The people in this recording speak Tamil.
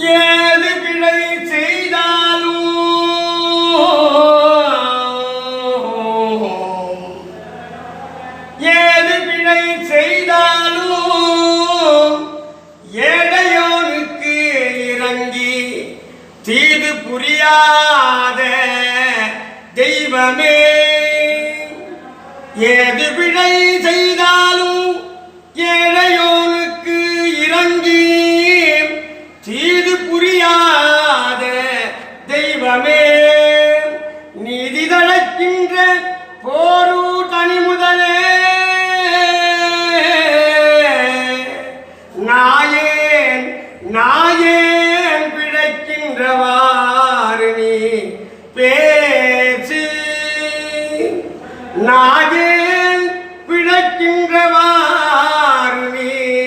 ஏது பிழை செய்தாலும் ஏது பிழை செய்தாலும் ஏழையோனுக்கு இறங்கி தீது புரியாத தெய்வமே. ஏது பிழை செய்தாலும் நிலமே நிதி தளக்கின்ற போரு தனி முதலே நாயேன் நாயேன் பிழைக்கின்றவாறு நீ பேச்சு நாயே